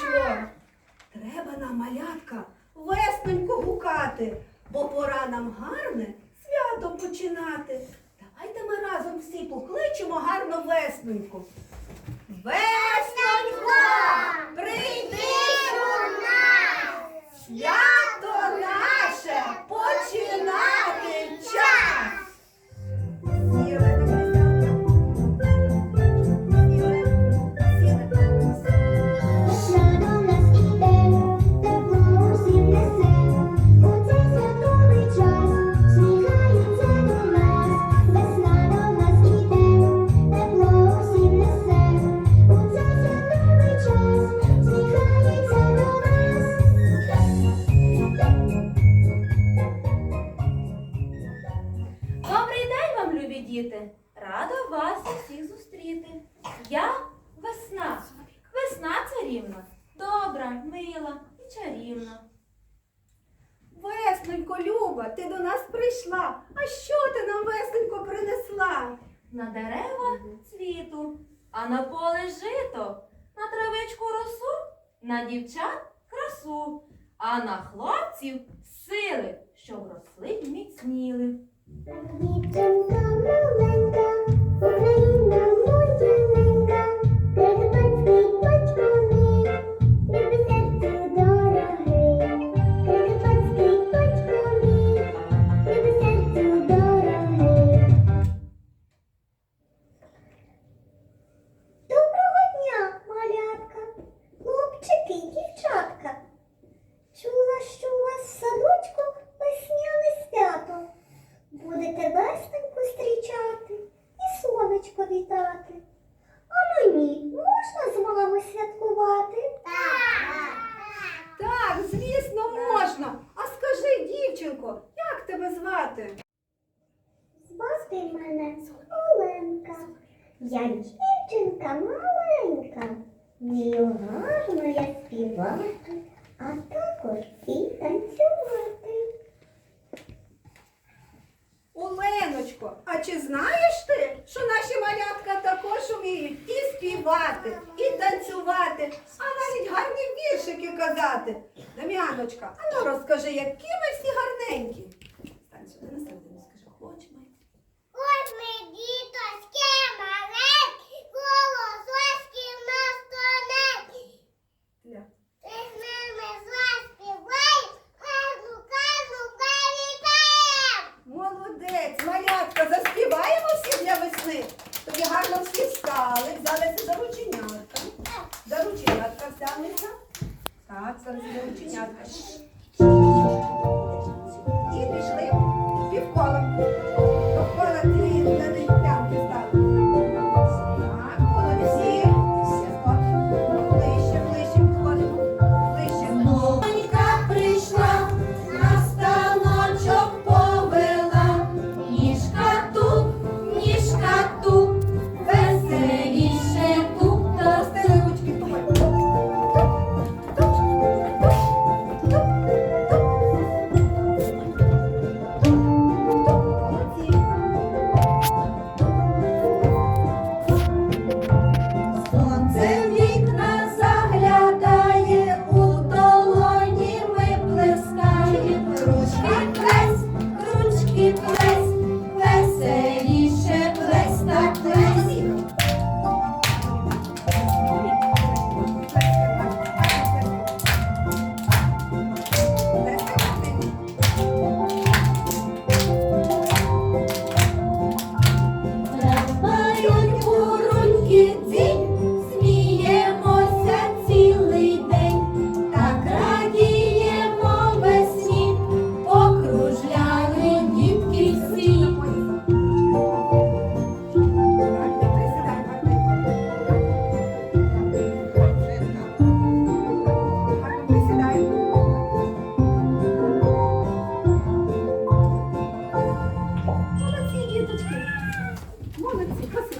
прийшло. Треба нам, малятка, весненько гукати, бо пора нам гарне свято починати. Давайте ми разом всі покличемо гарно весненьку. Весненько, прийди у нас!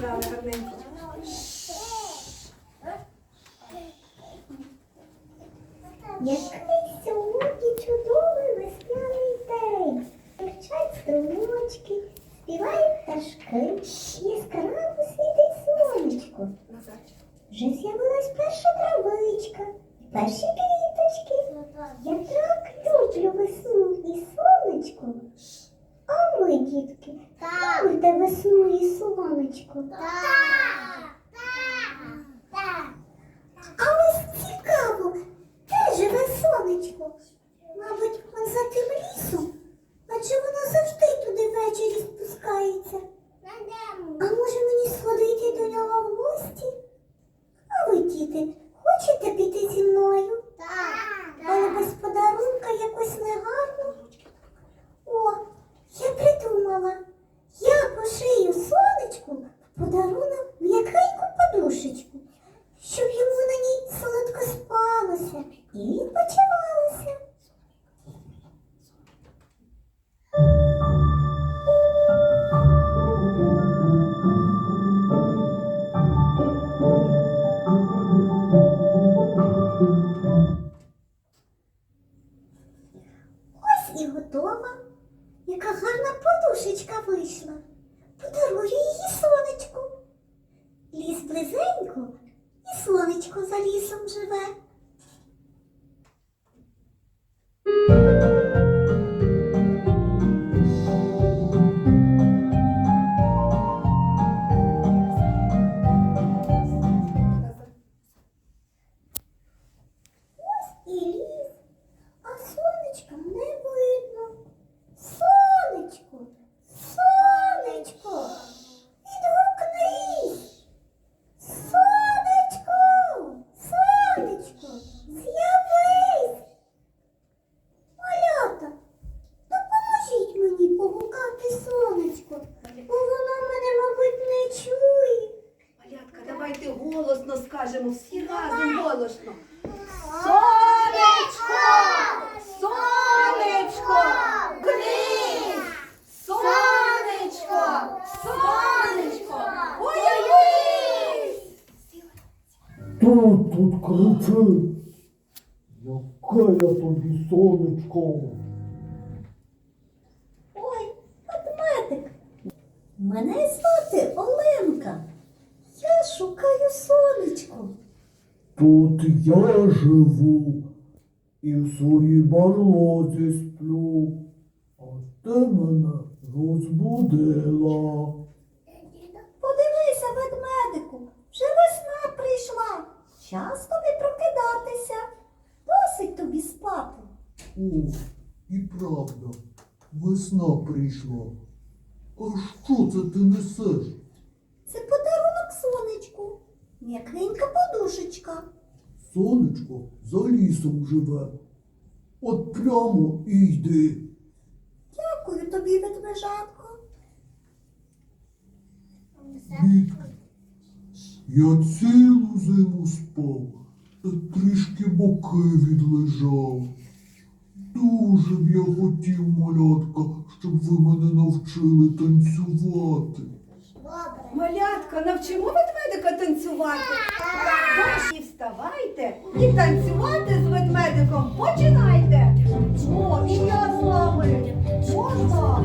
trabajar dentro. Мене звати Оленка. Я шукаю сонечко. Тут я живу і в своїй барлозі сплю, а ти мене розбудила. Подивися, ведмедику, вже весна прийшла. Час тобі прокидатися. Досить тобі спати. О, і правда, весна прийшла. А що це ти несеш? Це подарунок сонечку. М'якенька подушечка. Сонечко за лісом живе. От прямо і йди. Дякую тобі, ведмежатко. Дітки, я цілу зиму спав, трішки боки відлежав. Дуже б я хотів, малятка, щоб ви мене навчили танцювати. Малятка, навчимо ведмедика танцювати. Ваші вставайте і танцювати з ведмедиком починайте. О, і я з вами. Можна?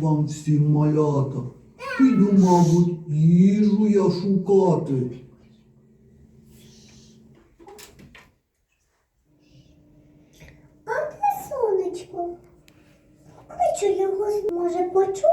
Вам всім малята. Піду, мабуть, їжу я шукати. Сонечко? Кличу його, може, почує,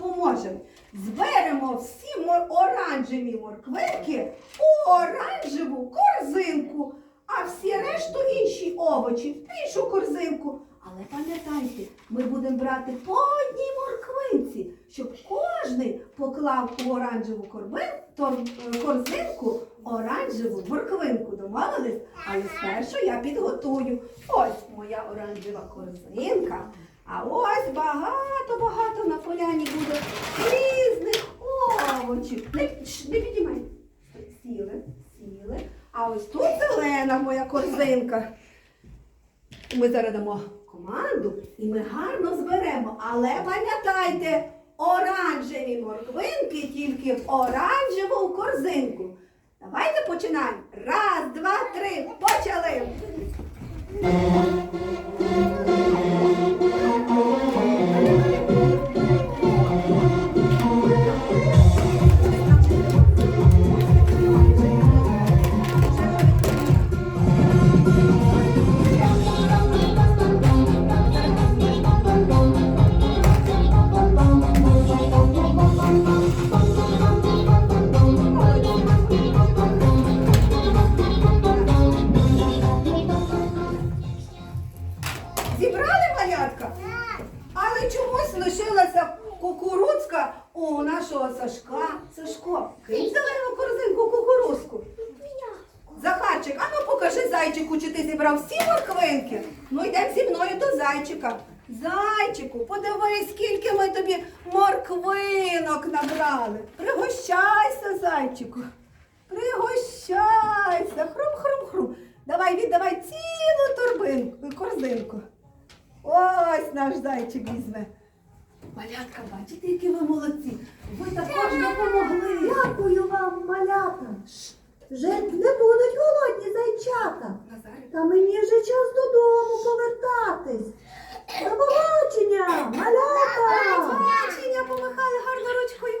допоможемо. Зберемо всі оранжеві морквинки у оранжеву корзинку, а всі решту інші овочі в іншу корзинку. Але пам'ятайте, ми будемо брати по одній морквинці, щоб кожний поклав у оранжеву корзинку оранжеву морквинку. Домовились? Але спершу я підготую. Ось моя оранжева корзинка. А ось багато-багато на поляні буде різних овочів. Не, не підіймай. Сіли, сіли. А ось тут зелена моя корзинка. Ми зараз дамо команду і ми гарно зберемо. Але пам'ятайте, оранжеві морквинки тільки в оранжеву корзинку. Давайте починаємо. Раз, два, три. Почали. Давай віддавай цілу торбинку, корзинку. Ось наш зайчик візьме. Малятка, бачите, які ви молодці. Ви також допомогли. Дякую вам, малята. Вже не будуть голодні зайчата. Та мені вже час додому повертатись. До побачення, малята! Бачення помахали гарно ручкою.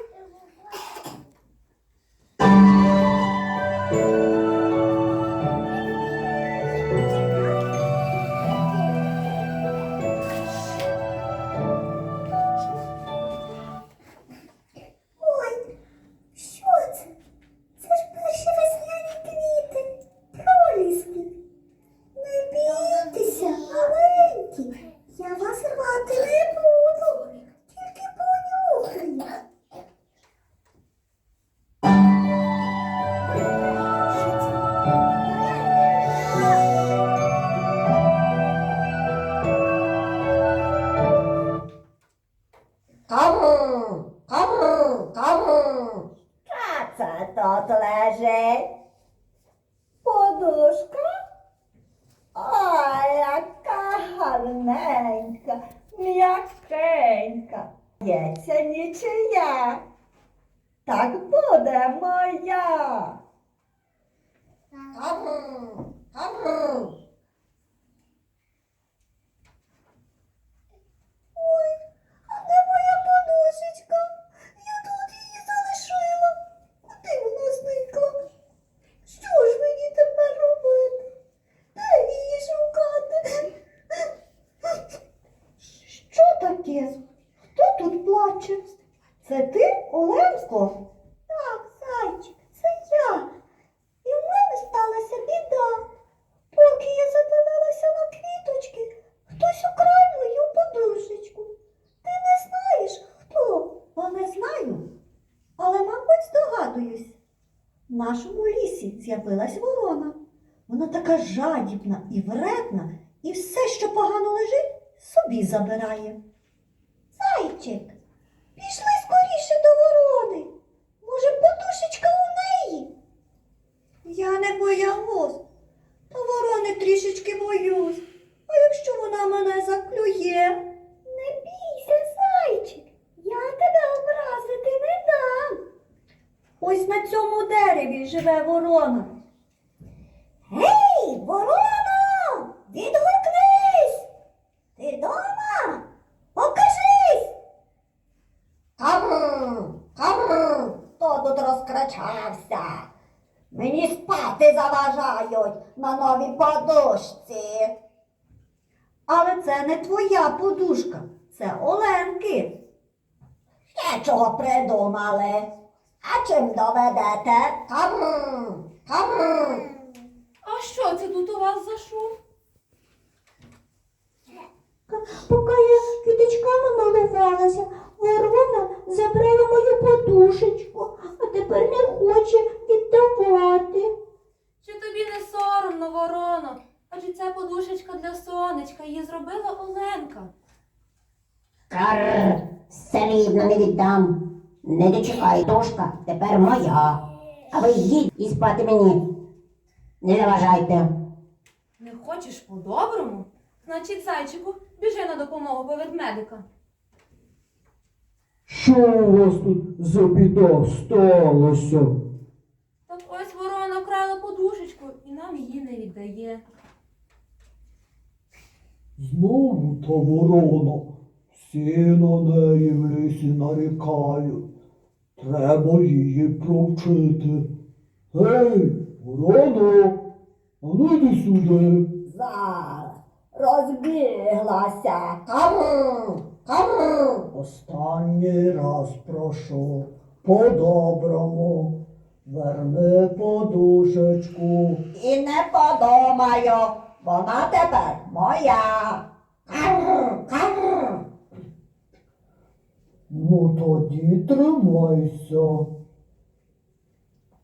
Що? Хто тут плаче? Це ти, Оленко? Так, зайчик, це я. І в мене сталася біда. Поки я задивилася на квіточки, хтось украв мою подушечку. Ти не знаєш, хто? Бо не знаю. Але, мабуть, здогадуюсь. В нашому лісі з'явилась ворона. Вона така жадібна і вредна, і все, що погано лежить, собі забирає. Зайчик, пішли скоріше до ворони. Може, подушечка у неї? Я не боягуз, та ворони трішечки боюсь. А якщо вона мене заклює? Не бійся, зайчик, я тебе образити не дам. Ось на цьому дереві живе ворона. Гей, ворона! Розкричався? Мені спати заважають на новій подушці. Але це не твоя подушка, це Оленки. Ще чого придумали? А чим доведете? Кавр! Кавр! А що це тут у вас за шум? Поки я квіточками малувалася, ворона забрала мою подушечку, а тепер не хоче віддавати. Чи тобі не соромно, вороно? Адже ця подушечка для сонечка її зробила Оленка. Карр, все рівно не віддам. Не дочекай, дошка тепер моя. А ви йдіть і спати мені. Не заважайте. Не хочеш по-доброму? Значить, зайчику, біжи на допомогу по ведмедика. Що у вас тут за біда сталося? Так ось ворона крала подушечку і нам її не віддає. Знову та ворона. Всі на неї в лісі нарікають. Треба її провчити. Гей, ворона, а ну йди сюди. Зараз розбіглася. Кавр! Останній раз прошу, по-доброму, верни подушечку. І не подумаю, вона тепер моя. Ну тоді тримайся.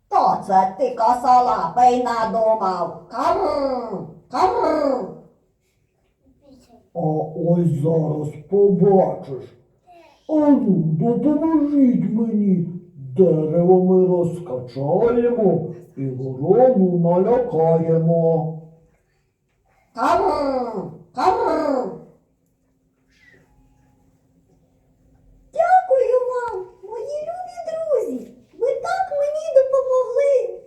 То це ти косолапий надумав. Кавр! Кавр! А ось зараз побачиш. Ану, допоможіть мені. Дерево ми розкачаємо і ворону налякаємо. Кавр! Кавр! Дякую вам, мої любі друзі. Ви так мені допомогли.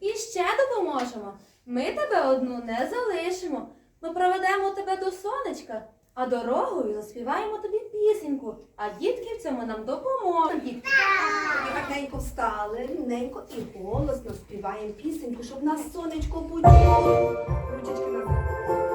І ще допоможемо. Ми тебе одну не залишимо. Ми проведемо тебе до сонечка, а дорогою заспіваємо тобі пісеньку. А дітки в цьому нам допоможуть. Гарненько встали, рівненько і голосно співаємо пісеньку, щоб нас сонечко будило. Ручечки назад.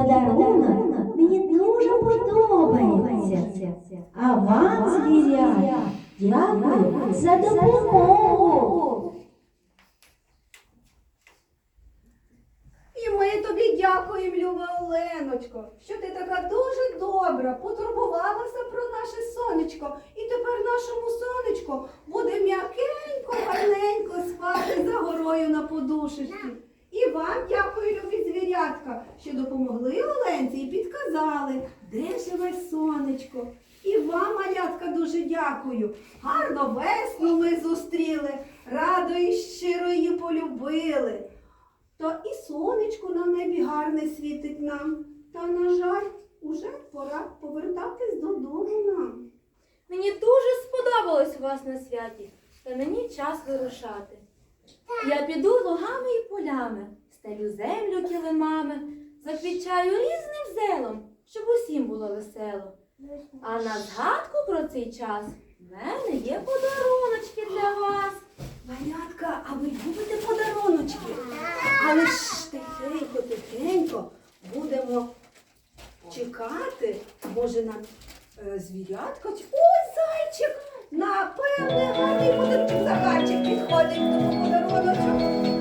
Подарунок мені дуже подобається. А вам, звіря, дякую за допомогу. І ми тобі дякуємо, Люба Оленочко, що ти така дуже добра, потурбувалася про наше сонечко. І тепер нашому сонечку буде м'якенько, гарненько спати за горою на подушечці. І вам дякую, любі звірятка, що допомогли Оленці і підказали, де живе сонечко. І вам, малятка, дуже дякую. Гарно весну ми зустріли, радо і щиро її полюбили. То і сонечко на небі гарне світить нам. Та, на жаль, уже пора повертатись додому нам. Мені дуже сподобалось у вас на святі, та мені час вирушати. Я піду лугами і полями, стелю землю килимами, заквічаю різним зелом, щоб усім було весело. А на згадку про цей час в мене є подаруночки для вас. Малятка, а ви любите подаруночки? Але ж тихенько, тихенько будемо чекати. Може нам е, звірятка? Ой, зайчик! Напевне, гарний подарунок. Захарчик підходить до подаруночок.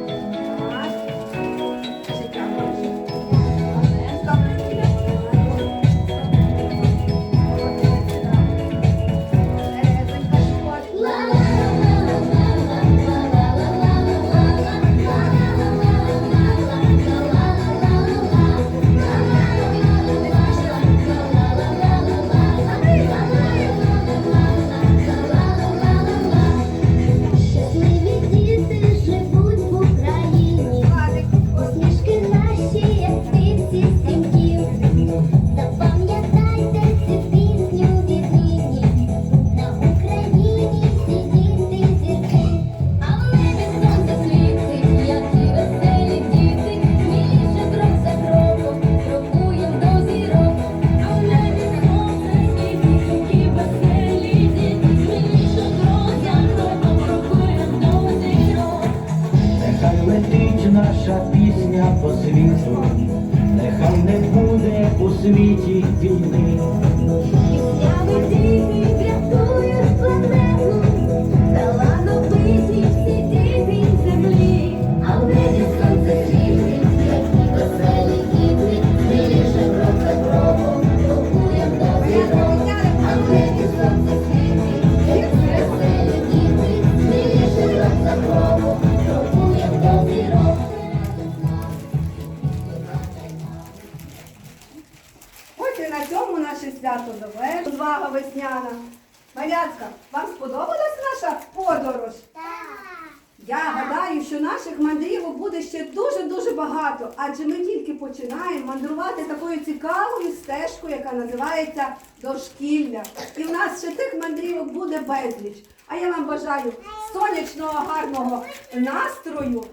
Називається дошкілля. І в нас ще тих мандрівок буде безліч. А я вам бажаю сонячного, гарного настрою,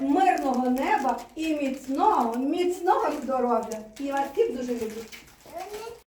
мирного неба і міцного, міцного здоров'я. І вас всіх дуже люблю.